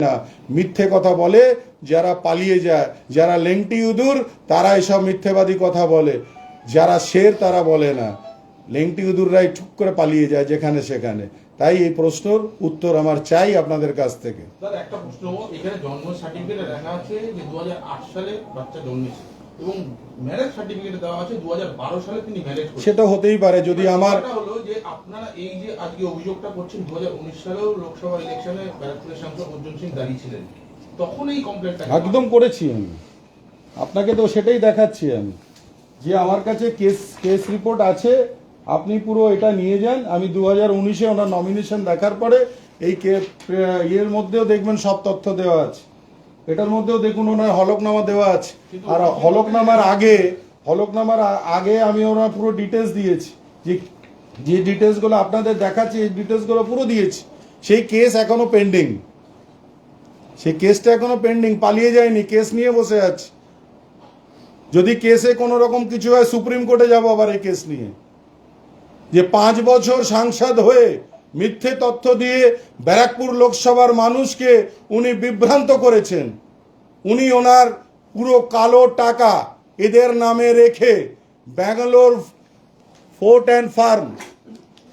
না, মিথ্যে কথা বলে, যারা পালিয়ে যায়, যারা লেংটি উদুর তারা এসব মিথ্যেবাদী কথা বলে। যারা শের, তারা বলে না। লেংটি উদুররাই ঠুক করে পালিয়ে যায় যেখানে সেখানে। তাই এই প্রশ্নর উত্তর আমার চাই আপনাদের কাছ থেকে। একটা প্রশ্ন। এখানে জন্ম দেখা আছে যে দু সালে বাচ্চা জন্মেছে। এবং ম্যারেজ সার্টিফিকেটে দেওয়া আছে দু হাজার বারো সালে তিনি ম্যারেজ সেটা হতেই পারে যদি আমার হলো যে আপনারা এই যে আজকে অভিযোগটা করছেন দু সালেও লোকসভা ইলেকশনে ব্যারাকপুরের সাংসদ অর্জুন সিং দাঁড়িয়েছিলেন তখন এই কমপ্লেনটা একদম করেছি আমি। আপনাকে তো সেটাই দেখাচ্ছি আমি। যে আমার কাছে কেস কেস রিপোর্ট আছে আপনি পুরো এটা নিয়ে যান। আমি দু হাজার উনিশে ওনার নমিনেশন দেখার পরে এই কে ইয়ের মধ্যেও দেখবেন সব তথ্য দেওয়া আছে। এটার মধ্যেও দেখুন ওনার হলকনামা দেওয়া আছে। আর হলকনামার আগে হলকনামার আগে আমি ওনার পুরো ডিটেলস দিয়েছি। যে যে ডিটেলসগুলো আপনাদের দেখাচ্ছি, এই ডিটেলসগুলো পুরো দিয়েছি। সেই কেস এখনও পেন্ডিং সেই কেসটা এখনও পেন্ডিং পালিয়ে যায়নি কেস নিয়ে বসে আছে। যদি কেসে কোনো রকম কিছু হয় সুপ্রিম কোর্টে যাব আবার এই কেস নিয়ে। যে পাঁচ বছর সাংসদ হয়ে মিথ্যে তথ্য দিয়ে ব্যারাকপুর লোকসভার মানুষকে উনি বিভ্রান্ত করেছেন। উনি ওনার পুরো কালো টাকা এদের নামে রেখে Bangalore fort and farm,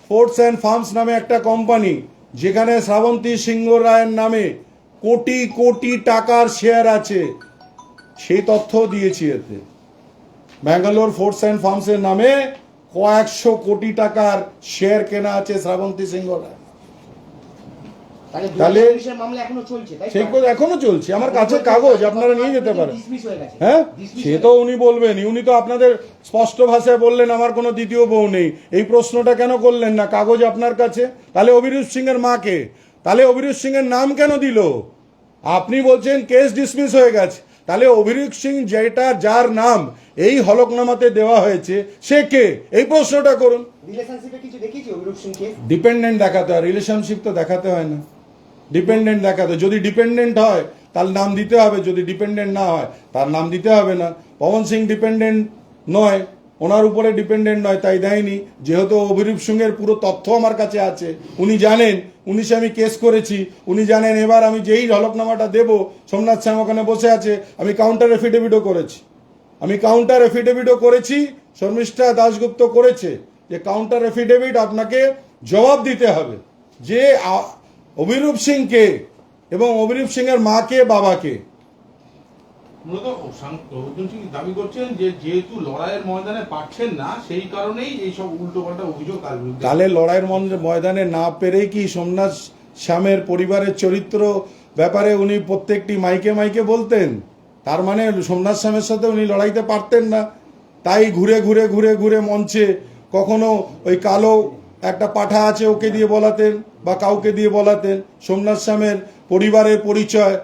forts and farms নামে একটা কোম্পানি, যেখানে শ্রাবন্তী সিংহ রায়ের নামে কোটি কোটি টাকার শেয়ার আছে, সেই তথ্য দিয়েছি এতে। ব্যাঙ্গালোর ফোর্টস অ্যান্ড ফার্মসের নামে কয়েকশো কোটি টাকার শেয়ার কেনা আছে শ্রাবন্তী সিংহ তাহলে তাহলে- 2019 মামলা এখনও চলছে সেই কথা এখনও চলছে। আমার কাছে কাগজ আপনারা নিয়ে যেতে পারেন। হয়ে সে তো উনি বলবেন উনি তো আপনাদের স্পষ্ট ভাষায় বললেন আমার কোনো দ্বিতীয় বউ নেই। এই প্রশ্নটা কেন করলেন না? কাগজ আপনার কাছে? তাহলে অভিরুজ সিং এর মাকে? তাহলে অভিরুজ সিং এর নাম কেন দিল? আপনি বলছেন কেস ডিসমিস হয়ে গেছে। তাহলে অভিরূপ সিং যেটা যার নাম এই হলকনামাতে দেওয়া হয়েছে সে কে? এই প্রশ্নটা করুন। ডিপেন্ডেন্ট দেখাতে হয় রিলেশনশিপ তো দেখাতে হয় না। ডিপেন্ডেন্ট দেখাতে যদি ডিপেন্ডেন্ট হয় তার নাম দিতে হবে যদি ডিপেন্ডেন্ট না হয় তার নাম দিতে হবে না। পবন সিং ডিপেন্ডেন্ট নয়। ওনার উপরে ডিপেন্ডেন্ট নয়, তাই দেয়নি। যেহেতু অভিরূপ সিংয়ের পুরো তথ্য আমার কাছে আছে। উনি জানেন উনিশে আমি কেস করেছি। উনি জানেন, এবার আমি যেই ঝলকনামাটা দেব, সোমনাথ শ্যাম ওখানে বসে আছে, আমি কাউন্টার এফিডেভিটও করেছি। আমি কাউন্টার এফিডেভিটও করেছি, শর্মিষ্ঠা দাশগুপ্ত করেছে যে কাউন্টার এফিডেভিট আপনাকে জবাব দিতে হবে। যে অভিরূপ সিংকে এবং অভিরূপ সিংয়ের মাকে, বাবাকে। মূলত অর্জুন সিং দাবি করছেন যে যেহেতু লড়াইয়ের ময়দানে পাচ্ছেন না, সেই কারণেই এই সব উল্টো পাল্টা অভিযোগ তাহলে লড়াইয়ের ময়দানে না পেরেই কি সোমনাথ শ্যামের পরিবারের চরিত্র ব্যাপারে উনি প্রত্যেকটি মাইকে মাইকে বলতেন? তার মানে সোমনাথ শ্যামের সাথে উনি লড়াইতে পারতেন না। তাই ঘুরে ঘুরে ঘুরে ঘুরে মঞ্চে কখনো ওই কালো একটা পাঠা আছে ওকে দিয়ে বলাতেন বা কাউকে দিয়ে বলাতেন। সোমনাথ শ্যামের পরিবারের পরিচয়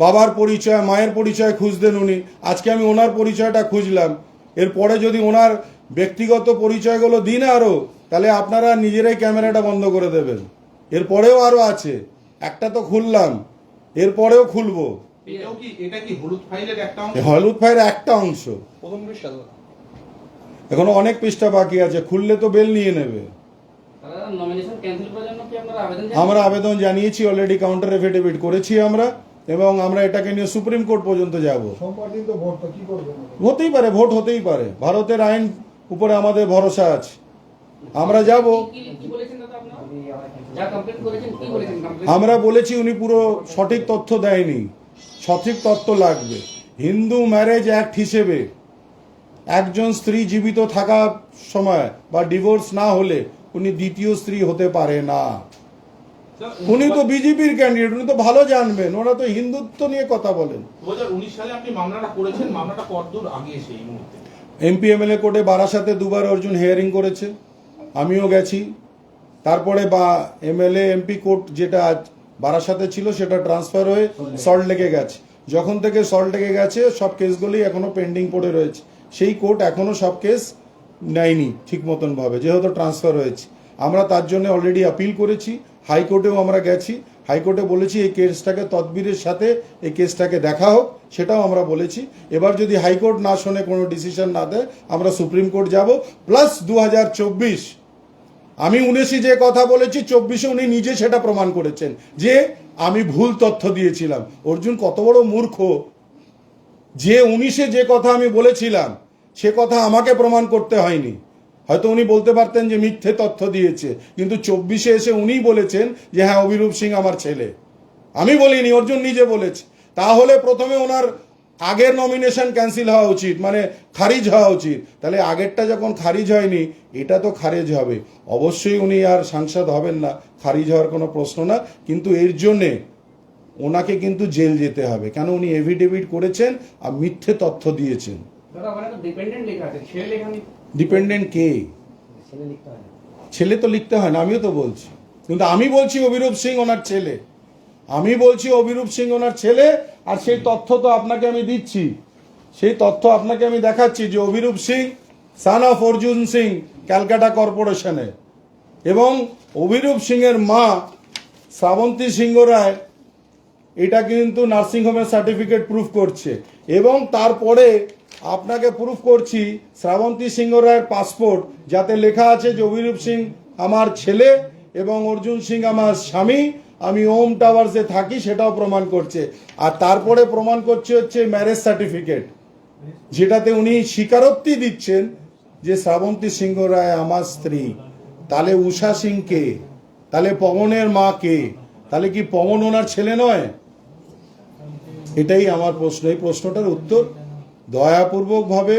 বাবার পরিচয় মায়ের পরিচয় খুঁজতেন উনি। আজকে আমি ওনার পরিচয়টা খুঁজলাম। এরপরে যদি ওনার ব্যক্তিগত পরিচয়গুলো দিন আরও তাহলে আপনারা নিজেরাই ক্যামেরাটা বন্ধ করে দেবেন। এরপরেও আরও আছে। একটা তো খুললাম এরপরেও খুলবো। হলুদ ফাইলের একটা অংশ। এখনও অনেক পৃষ্ঠা বাকি আছে খুললে তো বেল নিয়ে নেবে। তারা নমিনেশন ক্যান্সেল করার জন্য কি আপনারা আবেদন আমরা আবেদন জানিয়েছি অলরেডি কাউন্টার এফিডেভিট করেছি আমরা। এবং আমরা এটাকে নিয়ে সুপ্রিম কোর্ট পর্যন্ত যাব। সোমবার দিন তো ভোট তো কি করবেন হতেই পারে ভোট হতেই পারে। ভারতের আইন উপরে আমাদের ভরসা আছে। আমরা যাব। কি কি বলেছেন দাদা আপনারা? যা কমপ্লেন করেছেন কি বলেছেন কমপ্লেন আমরা বলেছি উনি পুরো সঠিক তথ্য দেয়নি। সঠিক তথ্য লাগবে। হিন্দু ম্যারেজ অ্যাক্ট হিসেবে একজন স্ত্রী জীবিত থাকা সময় বা ডিভোর্স না হলে উনি দ্বিতীয় স্ত্রী হতে পারে না। উনি তো বিজেপির ক্যান্ডিডেট উনি তো ভালো জানবেন ওরা তো হিন্দুত্ব নিয়ে কথা বলেন। সালে আপনি মামলাটা করেছেন মামলাটা কতদূর আগে সেই মুহূর্তে? এমপি এমএলএ কোর্টে বারাসাতে দুবার অর্জুন হেয়ারিং করেছে আমিও গেছি। তারপরে বা এমএলএ এমপি কোর্ট যেটা আজ বারাসাতে ছিল সেটা ট্রান্সফার হয়ে সল্ট লেগে গেছে। যখন থেকে সল্ট লেগে গেছে সব কেসগুলি এখনও পেন্ডিং পড়ে রয়েছে। সেই কোর্ট এখনও সব কেস নেয়নি ঠিক মতন ভাবে যেহেতু ট্রান্সফার হয়েছে। আমরা তার জন্য অলরেডি আপিল করেছি। হাইকোর্টেও আমরা গেছি। হাইকোর্টে বলেছি এই কেসটাকে তদবিরের সাথে এই কেসটাকে দেখা হোক, সেটাও আমরা বলেছি। এবার যদি হাইকোর্ট না শোনে, কোনো ডিসিশন না দেয়, আমরা সুপ্রিম কোর্ট যাব। প্লাস দু হাজার চব্বিশ, আমি উনিশে যে কথা বলেছি, চব্বিশে উনি নিজে সেটা প্রমাণ করেছেন যে আমি ভুল তথ্য দিয়েছিলাম। অর্জুন, কত বড় মূর্খ। যে উনিশে যে কথা আমি বলেছিলাম, সে কথা আমাকে প্রমাণ করতে হয়নি। হয়তো উনি বলতে পারতেন যে মিথ্যে তথ্য দিয়েছে, কিন্তু চব্বিশে এসে উনিই বলেছেন যে হ্যাঁ অভিরূপ সিং আমার ছেলে। আমি বলিনি, অর্জুন নিজে বলেছে। তাহলে প্রথমে ওনার আগের নমিনেশন ক্যান্সেল হওয়া উচিত মানে খারিজ হওয়া উচিত। তাহলে আগেরটা যখন খারিজ হয়নি, এটা তো খারিজ হবে। অবশ্যই উনি আর সাংসদ হবেন না, খারিজ হওয়ার কোনো প্রশ্ন না, কিন্তু এর জন্যে ওনাকে কিন্তু জেল যেতে হবে। কেন উনি এভিডেভিট করেছেন আর মিথ্যে তথ্য দিয়েছেন? ডিপেন্ডেন্ট কে। ছেলে তো লিখতে হয় না, আমিও তো বলছি। কিন্তু আমি বলছি অভিরূপ সিং ওনার ছেলে। আমি বলছি অভিরূপ সিং ওনার ছেলে, আর সেই তথ্য তো আপনাকে আমি দিচ্ছি। সেই তথ্য আপনাকে আমি দেখাচ্ছি যে অভিরূপ সিং সান অফ অর্জুন সিং, ক্যালকাটা কর্পোরেশনে। এবং অভিরূপ সিংয়ের মা, শ্রাবন্তী সিংহ রায়, এটা কিন্তু নার্সিংহোমের সার্টিফিকেট প্রুফ করছে। এবং তারপরে আপনাকে প্রুফ করছি শ্রাবন্তী সিংহ রায়ের পাসপোর্ট যাতে লেখা আছে যে অভিরূপ সিং আমার ছেলে এবং অর্জুন সিং আমার স্বামী, আমি ওম টাওয়ার্সে থাকি, সেটাও প্রমাণ করছে। আর তারপরে প্রমাণ করছে হচ্ছে ম্যারেজ সার্টিফিকেট যেটাতে উনি স্বীকারোক্তি দিচ্ছেন যে শ্রাবন্তী সিংহ রায় আমার স্ত্রী। তাহলে উষা সিং কে? তাহলে পবনের মা কে? তাহলে কি পবন ওনার ছেলে নয়? এটাই আমার প্রশ্ন। এই প্রশ্নটার উত্তর দয়াপূর্বকভাবে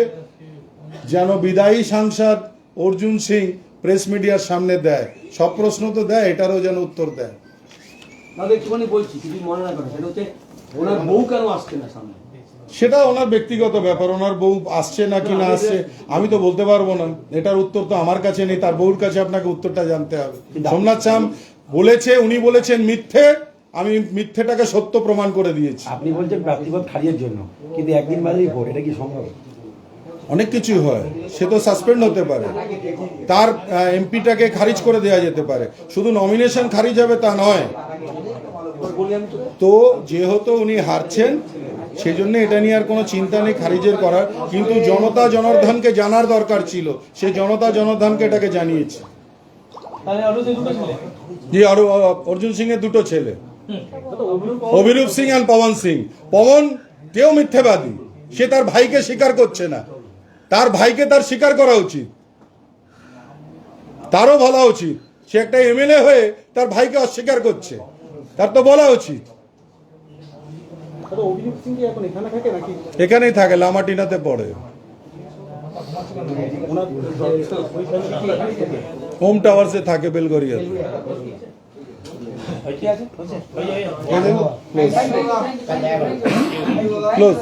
যেন বিদায়ী সাংসদ অর্জুন সিং প্রেস মিডিয়ার সামনে দেয়। সব প্রশ্ন তো দেয় এটারও যেন উত্তর দেয়। একটুখানি বলছি কিছু মনে না করেন সেটা হচ্ছে ওনার বউ কেন আসছে না সামনে? সেটা ওনার ব্যক্তিগত ব্যাপার ওনার বউ আসছে না কি না আসছে আমি তো বলতে পারব না এটার উত্তর তো আমার কাছে নেই তার বউর কাছে আপনাকে উত্তরটা জানতে হবে। সোমনাথ শ্যাম বলেছে উনি বলেছেন মিথ্যে আমি মিথ্যেটাকে সত্য প্রমাণ করে দিয়েছি। আপনি বলছেন প্রাপ্তিপদ খারিজের জন্য কিন্তু একদিন বাদেই ভোট এটা কি সম্ভব? অনেক কিছুই হয় সে তো সাসপেন্ড হতে পারে। তার এমপিটাকে খারিজ করে দেওয়া যেতে পারে। শুধু নমিনেশন খারিজ হবে তা নয়। তো যেহেতু উনি হারছেন সেই জন্য এটা নিয়ে আর কোনো চিন্তা নেই খারিজের করার। কিন্তু জনতা জনার্দনকে জানার দরকার ছিল। সে জনতা জনার্দনকে এটাকে জানিয়েছে। জি আরও অর্জুন সিং এর দুটো ছেলে। অভিরূপ সিং আর পবন সিং। পবন কেউ মিথ্যেবাদী। সে তার ভাইকে স্বীকার করছে না। তার ভাইকে তার স্বীকার করা উচিত। তারও বলা উচিত। সে একটা এমএলএ হয়ে তার ভাইকে অস্বীকার করছে। তার তো বলা উচিত। এখানেই থাকে, লামাটিনাতে পড়ে। হোম টাওয়ার্সে থাকে বেলগরিয়াতে Close. Close.